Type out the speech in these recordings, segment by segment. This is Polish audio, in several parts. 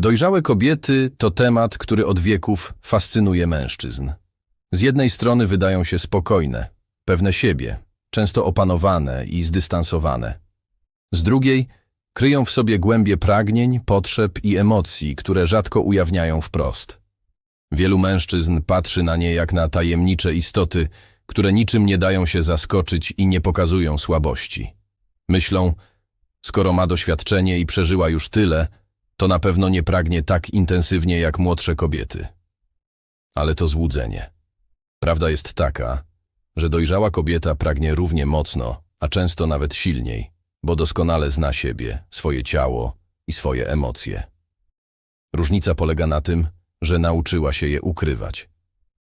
Dojrzałe kobiety to temat, który od wieków fascynuje mężczyzn. Z jednej strony wydają się spokojne, pewne siebie, często opanowane i zdystansowane. Z drugiej kryją w sobie głębie pragnień, potrzeb i emocji, które rzadko ujawniają wprost. Wielu mężczyzn patrzy na nie jak na tajemnicze istoty, które niczym nie dają się zaskoczyć i nie pokazują słabości. Myślą, skoro ma doświadczenie i przeżyła już tyle, to na pewno nie pragnie tak intensywnie jak młodsze kobiety. Ale to złudzenie. Prawda jest taka, że dojrzała kobieta pragnie równie mocno, a często nawet silniej, bo doskonale zna siebie, swoje ciało i swoje emocje. Różnica polega na tym, że nauczyła się je ukrywać.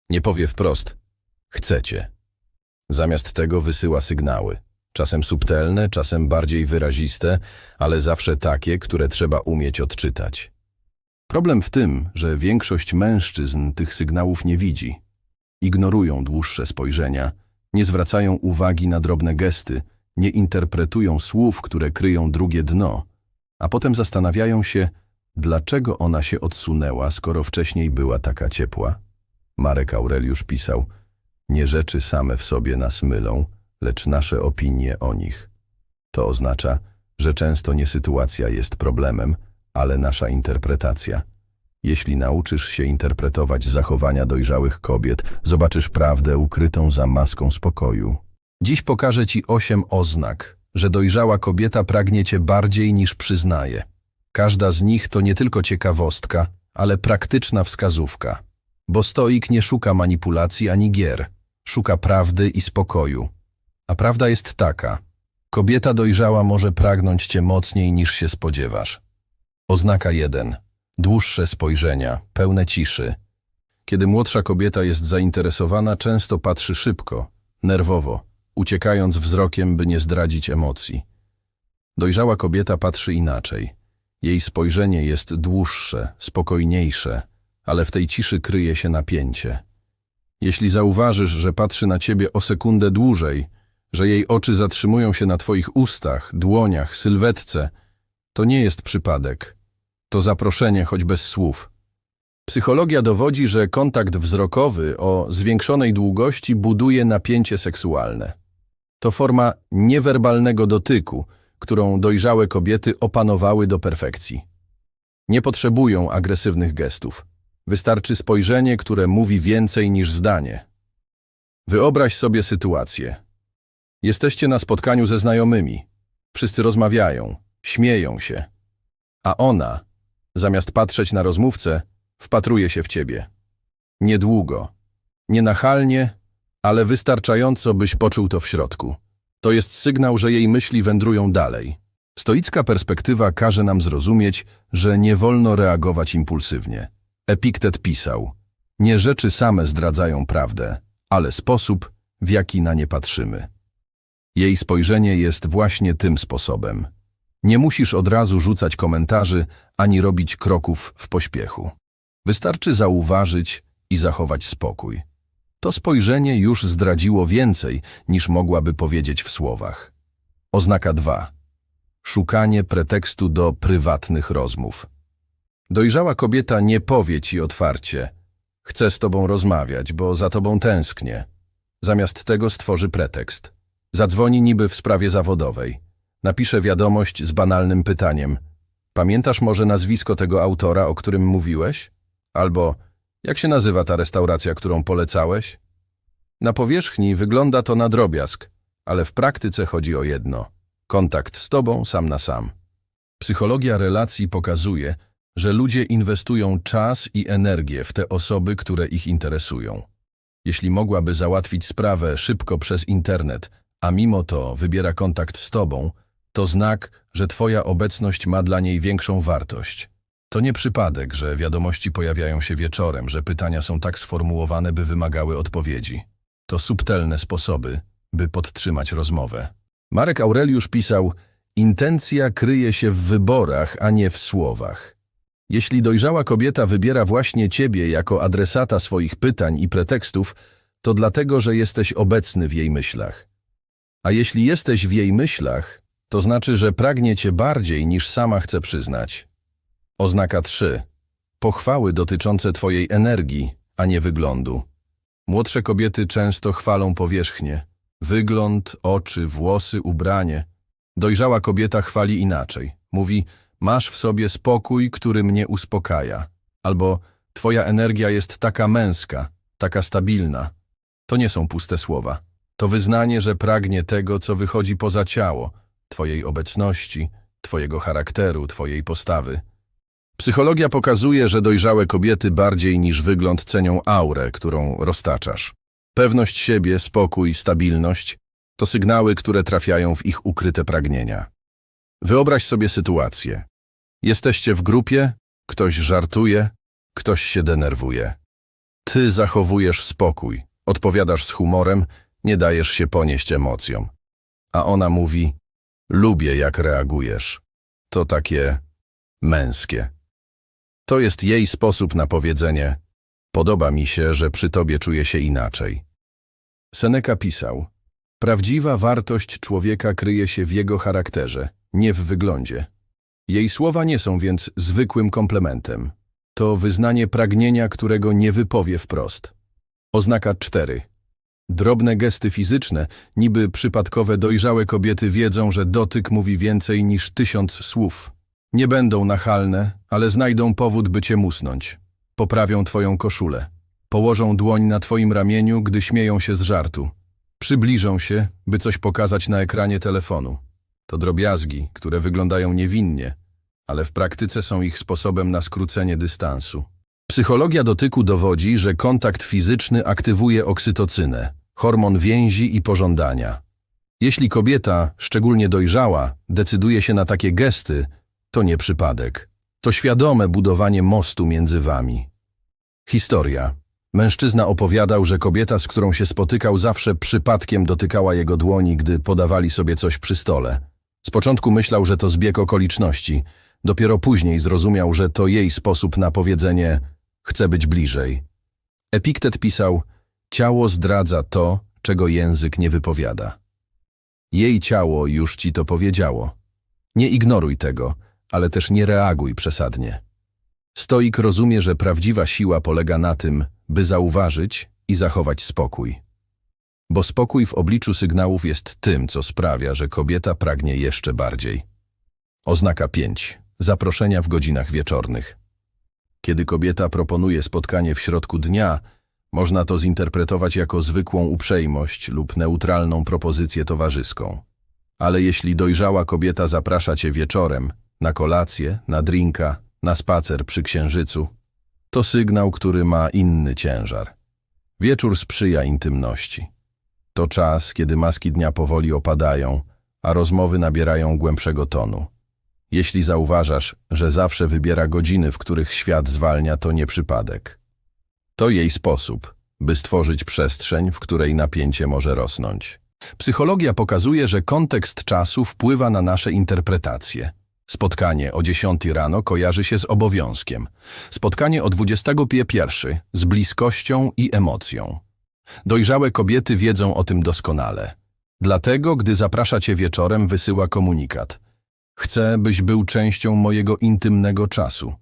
Nie powie wprost, chcecie. Zamiast tego wysyła sygnały. Czasem subtelne, czasem bardziej wyraziste, ale zawsze takie, które trzeba umieć odczytać. Problem w tym, że większość mężczyzn tych sygnałów nie widzi. Ignorują dłuższe spojrzenia, nie zwracają uwagi na drobne gesty, nie interpretują słów, które kryją drugie dno, a potem zastanawiają się, dlaczego ona się odsunęła, skoro wcześniej była taka ciepła. Marek Aureliusz pisał, nie rzeczy same w sobie nas mylą, lecz nasze opinie o nich. To oznacza, że często nie sytuacja jest problemem, ale nasza interpretacja. Jeśli nauczysz się interpretować zachowania dojrzałych kobiet, zobaczysz prawdę ukrytą za maską spokoju. Dziś pokażę Ci osiem oznak, że dojrzała kobieta pragnie Cię bardziej niż przyznaje. Każda z nich to nie tylko ciekawostka, ale praktyczna wskazówka. Bo stoik nie szuka manipulacji ani gier, szuka prawdy i spokoju. A prawda jest taka. Kobieta dojrzała może pragnąć Cię mocniej niż się spodziewasz. Oznaka 1. Dłuższe spojrzenia, pełne ciszy. Kiedy młodsza kobieta jest zainteresowana, często patrzy szybko, nerwowo, uciekając wzrokiem, by nie zdradzić emocji. Dojrzała kobieta patrzy inaczej. Jej spojrzenie jest dłuższe, spokojniejsze, ale w tej ciszy kryje się napięcie. Jeśli zauważysz, że patrzy na ciebie o sekundę dłużej, że jej oczy zatrzymują się na twoich ustach, dłoniach, sylwetce, to nie jest przypadek. To zaproszenie, choć bez słów. Psychologia dowodzi, że kontakt wzrokowy o zwiększonej długości buduje napięcie seksualne. To forma niewerbalnego dotyku, którą dojrzałe kobiety opanowały do perfekcji. Nie potrzebują agresywnych gestów. Wystarczy spojrzenie, które mówi więcej niż zdanie. Wyobraź sobie sytuację. Jesteście na spotkaniu ze znajomymi. Wszyscy rozmawiają, śmieją się. A ona, zamiast patrzeć na rozmówcę, wpatruje się w ciebie. Niedługo, nienachalnie, ale wystarczająco, byś poczuł to w środku. To jest sygnał, że jej myśli wędrują dalej. Stoicka perspektywa każe nam zrozumieć, że nie wolno reagować impulsywnie. Epiktet pisał, nie rzeczy same zdradzają prawdę, ale sposób, w jaki na nie patrzymy. Jej spojrzenie jest właśnie tym sposobem. Nie musisz od razu rzucać komentarzy, ani robić kroków w pośpiechu. Wystarczy zauważyć i zachować spokój. To spojrzenie już zdradziło więcej, niż mogłaby powiedzieć w słowach. Oznaka 2. Szukanie pretekstu do prywatnych rozmów. Dojrzała kobieta nie powie ci otwarcie Chcę z tobą rozmawiać, bo za tobą tęsknię. Zamiast tego stworzy pretekst. Zadzwoni niby w sprawie zawodowej. Napisze wiadomość z banalnym pytaniem. Pamiętasz może nazwisko tego autora, o którym mówiłeś? Albo jak się nazywa ta restauracja, którą polecałeś? Na powierzchni wygląda to na drobiazg, ale w praktyce chodzi o jedno. Kontakt z tobą sam na sam. Psychologia relacji pokazuje, że ludzie inwestują czas i energię w te osoby, które ich interesują. Jeśli mogłaby załatwić sprawę szybko przez internet, a mimo to wybiera kontakt z tobą, to znak, że twoja obecność ma dla niej większą wartość. To nie przypadek, że wiadomości pojawiają się wieczorem, że pytania są tak sformułowane, by wymagały odpowiedzi. To subtelne sposoby, by podtrzymać rozmowę. Marek Aureliusz pisał, intencja kryje się w wyborach, a nie w słowach. Jeśli dojrzała kobieta wybiera właśnie ciebie jako adresata swoich pytań i pretekstów, to dlatego, że jesteś obecny w jej myślach. A jeśli jesteś w jej myślach, to znaczy, że pragnie cię bardziej niż sama chce przyznać. Oznaka 3. Pochwały dotyczące Twojej energii, a nie wyglądu. Młodsze kobiety często chwalą powierzchnię. Wygląd, oczy, włosy, ubranie. Dojrzała kobieta chwali inaczej. Mówi, masz w sobie spokój, który mnie uspokaja. Albo, twoja energia jest taka męska, taka stabilna. To nie są puste słowa. To wyznanie, że pragnie tego, co wychodzi poza ciało, twojej obecności, twojego charakteru, twojej postawy. Psychologia pokazuje, że dojrzałe kobiety bardziej niż wygląd cenią aurę, którą roztaczasz. Pewność siebie, spokój, stabilność to sygnały, które trafiają w ich ukryte pragnienia. Wyobraź sobie sytuację. Jesteście w grupie, ktoś żartuje, ktoś się denerwuje. Ty zachowujesz spokój, odpowiadasz z humorem, nie dajesz się ponieść emocjom. A ona mówi, lubię jak reagujesz. To takie męskie. To jest jej sposób na powiedzenie podoba mi się, że przy tobie czuję się inaczej. Seneca pisał, prawdziwa wartość człowieka kryje się w jego charakterze, nie w wyglądzie. Jej słowa nie są więc zwykłym komplementem. To wyznanie pragnienia, którego nie wypowie wprost. Oznaka 4. Drobne gesty fizyczne, niby przypadkowe dojrzałe kobiety wiedzą, że dotyk mówi więcej niż tysiąc słów. Nie będą nachalne, ale znajdą powód, by cię musnąć. Poprawią twoją koszulę. Położą dłoń na twoim ramieniu, gdy śmieją się z żartu. Przybliżą się, by coś pokazać na ekranie telefonu. To drobiazgi, które wyglądają niewinnie, ale w praktyce są ich sposobem na skrócenie dystansu. Psychologia dotyku dowodzi, że kontakt fizyczny aktywuje oksytocynę, hormon więzi i pożądania. Jeśli kobieta, szczególnie dojrzała, decyduje się na takie gesty, to nie przypadek. To świadome budowanie mostu między wami. Historia. Mężczyzna opowiadał, że kobieta, z którą się spotykał, zawsze przypadkiem dotykała jego dłoni, gdy podawali sobie coś przy stole. Z początku myślał, że to zbieg okoliczności. Dopiero później zrozumiał, że to jej sposób na powiedzenie chcę być bliżej. Epiktet pisał, ciało zdradza to, czego język nie wypowiada. Jej ciało już ci to powiedziało. Nie ignoruj tego, ale też nie reaguj przesadnie. Stoik rozumie, że prawdziwa siła polega na tym, by zauważyć i zachować spokój. Bo spokój w obliczu sygnałów jest tym, co sprawia, że kobieta pragnie jeszcze bardziej. Oznaka 5. Zaproszenia w godzinach wieczornych. Kiedy kobieta proponuje spotkanie w środku dnia, można to zinterpretować jako zwykłą uprzejmość lub neutralną propozycję towarzyską. Ale jeśli dojrzała kobieta zaprasza cię wieczorem, na kolację, na drinka, na spacer przy księżycu, to sygnał, który ma inny ciężar. Wieczór sprzyja intymności. To czas, kiedy maski dnia powoli opadają, a rozmowy nabierają głębszego tonu. Jeśli zauważasz, że zawsze wybiera godziny, w których świat zwalnia, to nie przypadek. To jej sposób, by stworzyć przestrzeń, w której napięcie może rosnąć. Psychologia pokazuje, że kontekst czasu wpływa na nasze interpretacje. Spotkanie o 10 rano kojarzy się z obowiązkiem. Spotkanie o 21 z bliskością i emocją. Dojrzałe kobiety wiedzą o tym doskonale. Dlatego, gdy zaprasza cię wieczorem, wysyła komunikat. Chcę, byś był częścią mojego intymnego czasu.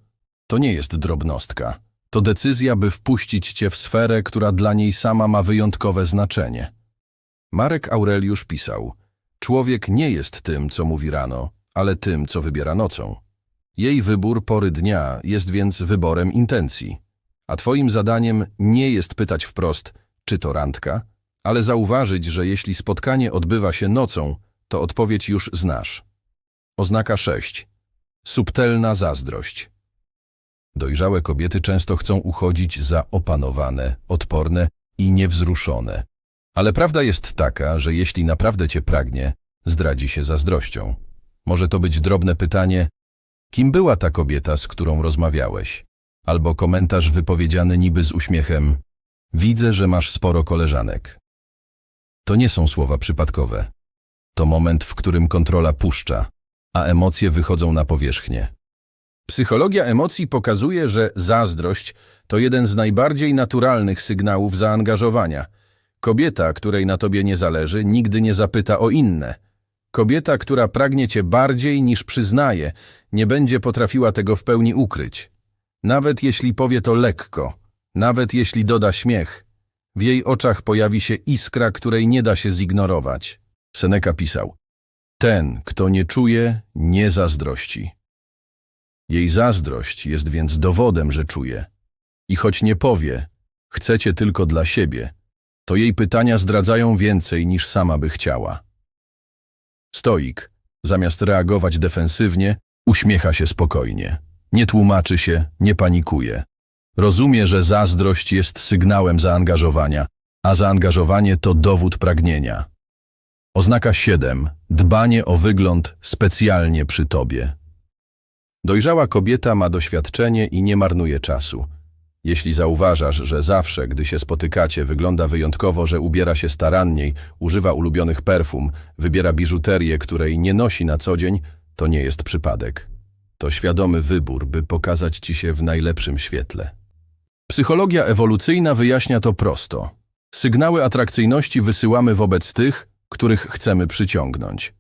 To nie jest drobnostka. To decyzja, by wpuścić cię w sferę, która dla niej sama ma wyjątkowe znaczenie. Marek Aureliusz pisał, człowiek nie jest tym, co mówi rano, ale tym, co wybiera nocą. Jej wybór pory dnia jest więc wyborem intencji. A twoim zadaniem nie jest pytać wprost, czy to randka, ale zauważyć, że jeśli spotkanie odbywa się nocą, to odpowiedź już znasz. Oznaka 6. Subtelna zazdrość. Dojrzałe kobiety często chcą uchodzić za opanowane, odporne i niewzruszone. Ale prawda jest taka, że jeśli naprawdę cię pragnie, zdradzi się zazdrością. Może to być drobne pytanie, kim była ta kobieta, z którą rozmawiałeś? Albo komentarz wypowiedziany niby z uśmiechem, widzę, że masz sporo koleżanek. To nie są słowa przypadkowe. To moment, w którym kontrola puszcza, a emocje wychodzą na powierzchnię. Psychologia emocji pokazuje, że zazdrość to jeden z najbardziej naturalnych sygnałów zaangażowania. Kobieta, której na tobie nie zależy, nigdy nie zapyta o inne. Kobieta, która pragnie cię bardziej niż przyznaje, nie będzie potrafiła tego w pełni ukryć. Nawet jeśli powie to lekko, nawet jeśli doda śmiech, w jej oczach pojawi się iskra, której nie da się zignorować. Seneca pisał: Ten, kto nie czuje, nie zazdrości. Jej zazdrość jest więc dowodem, że czuje. I choć nie powie, chcecie tylko dla siebie, to jej pytania zdradzają więcej niż sama by chciała. Stoik, zamiast reagować defensywnie, uśmiecha się spokojnie. Nie tłumaczy się, nie panikuje. Rozumie, że zazdrość jest sygnałem zaangażowania, a zaangażowanie to dowód pragnienia. Oznaka 7. Dbanie o wygląd specjalnie przy tobie. Dojrzała kobieta ma doświadczenie i nie marnuje czasu. Jeśli zauważasz, że zawsze, gdy się spotykacie, wygląda wyjątkowo, że ubiera się staranniej, używa ulubionych perfum, wybiera biżuterię, której nie nosi na co dzień, to nie jest przypadek. To świadomy wybór, by pokazać ci się w najlepszym świetle. Psychologia ewolucyjna wyjaśnia to prosto. Sygnały atrakcyjności wysyłamy wobec tych, których chcemy przyciągnąć.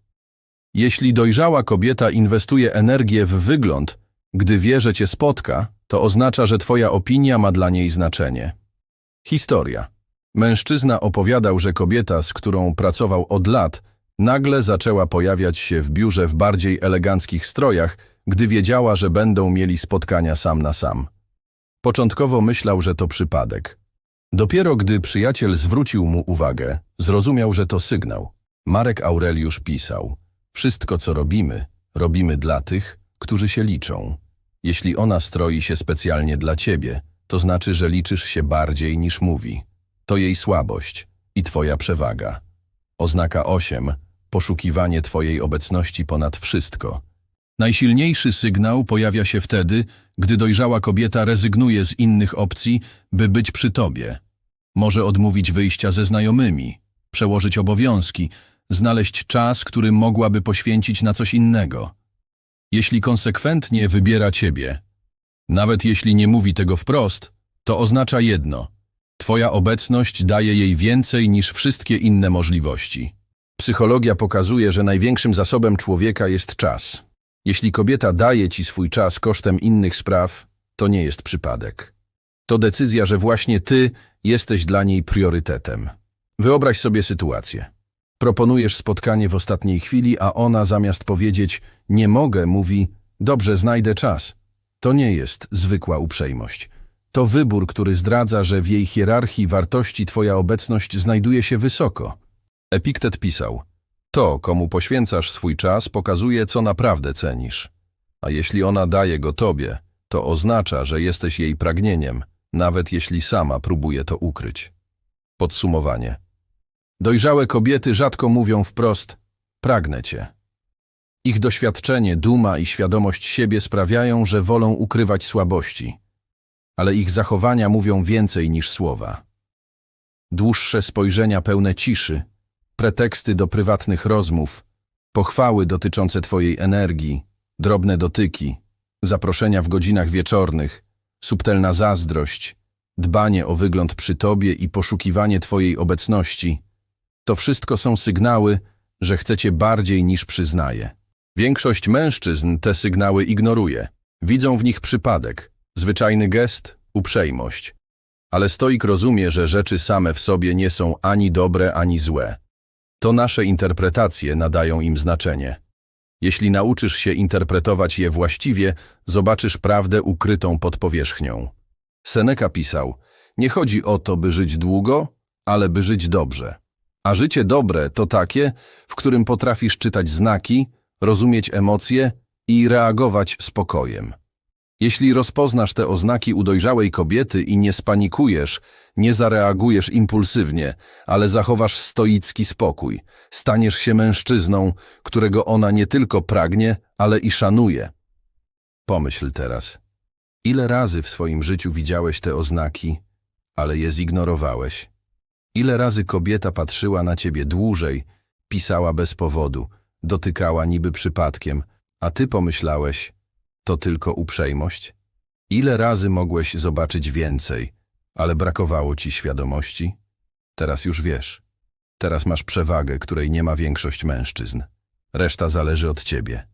Jeśli dojrzała kobieta inwestuje energię w wygląd, gdy wie, że cię spotka, to oznacza, że twoja opinia ma dla niej znaczenie. Historia. Mężczyzna opowiadał, że kobieta, z którą pracował od lat, nagle zaczęła pojawiać się w biurze w bardziej eleganckich strojach, gdy wiedziała, że będą mieli spotkania sam na sam. Początkowo myślał, że to przypadek. Dopiero gdy przyjaciel zwrócił mu uwagę, zrozumiał, że to sygnał. Marek Aureliusz pisał: Wszystko, co robimy, robimy dla tych, którzy się liczą. Jeśli ona stroi się specjalnie dla ciebie, to znaczy, że liczysz się bardziej niż mówi. To jej słabość i twoja przewaga. Oznaka 8. Poszukiwanie twojej obecności ponad wszystko. Najsilniejszy sygnał pojawia się wtedy, gdy dojrzała kobieta rezygnuje z innych opcji, by być przy tobie. Może odmówić wyjścia ze znajomymi, przełożyć obowiązki, znaleźć czas, który mogłaby poświęcić na coś innego. Jeśli konsekwentnie wybiera ciebie, nawet jeśli nie mówi tego wprost, to oznacza jedno. Twoja obecność daje jej więcej niż wszystkie inne możliwości. Psychologia pokazuje, że największym zasobem człowieka jest czas. Jeśli kobieta daje ci swój czas kosztem innych spraw, to nie jest przypadek. To decyzja, że właśnie ty jesteś dla niej priorytetem. Wyobraź sobie sytuację. Proponujesz spotkanie w ostatniej chwili, a ona zamiast powiedzieć nie mogę, mówi dobrze, znajdę czas. To nie jest zwykła uprzejmość. To wybór, który zdradza, że w jej hierarchii wartości twoja obecność znajduje się wysoko. Epiktet pisał: To, komu poświęcasz swój czas, pokazuje, co naprawdę cenisz. A jeśli ona daje go tobie, to oznacza, że jesteś jej pragnieniem, nawet jeśli sama próbuje to ukryć. Podsumowanie. Dojrzałe kobiety rzadko mówią wprost: Pragnę cię. Ich doświadczenie, duma i świadomość siebie sprawiają, że wolą ukrywać słabości. Ale ich zachowania mówią więcej niż słowa. Dłuższe spojrzenia pełne ciszy, preteksty do prywatnych rozmów, pochwały dotyczące Twojej energii, drobne dotyki, zaproszenia w godzinach wieczornych, subtelna zazdrość, dbanie o wygląd przy Tobie i poszukiwanie Twojej obecności – to wszystko są sygnały, że chcecie bardziej niż przyznaje. Większość mężczyzn te sygnały ignoruje. Widzą w nich przypadek, zwyczajny gest, uprzejmość. Ale stoik rozumie, że rzeczy same w sobie nie są ani dobre, ani złe. To nasze interpretacje nadają im znaczenie. Jeśli nauczysz się interpretować je właściwie, zobaczysz prawdę ukrytą pod powierzchnią. Seneca pisał, nie chodzi o to, by żyć długo, ale by żyć dobrze. A życie dobre to takie, w którym potrafisz czytać znaki, rozumieć emocje i reagować spokojem. Jeśli rozpoznasz te oznaki u dojrzałej kobiety i nie spanikujesz, nie zareagujesz impulsywnie, ale zachowasz stoicki spokój, staniesz się mężczyzną, którego ona nie tylko pragnie, ale i szanuje. Pomyśl teraz, ile razy w swoim życiu widziałeś te oznaki, ale je zignorowałeś? Ile razy kobieta patrzyła na ciebie dłużej, pisała bez powodu, dotykała niby przypadkiem, a ty pomyślałeś, to tylko uprzejmość? Ile razy mogłeś zobaczyć więcej, ale brakowało ci świadomości? Teraz już wiesz. Teraz masz przewagę, której nie ma większość mężczyzn. Reszta zależy od ciebie.